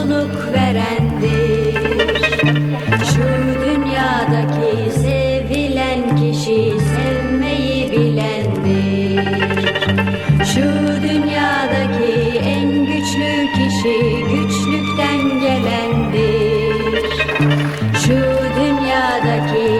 mutluluk verendir. Şu dünyadaki sevilen kişi sevmeyi bilendir. Şu dünyadaki en güçlü kişi güçlükten gelendir. Şu dünyadaki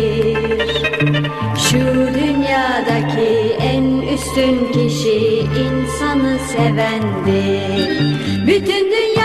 Üstün kişi insanı sevendir. Bütün dünya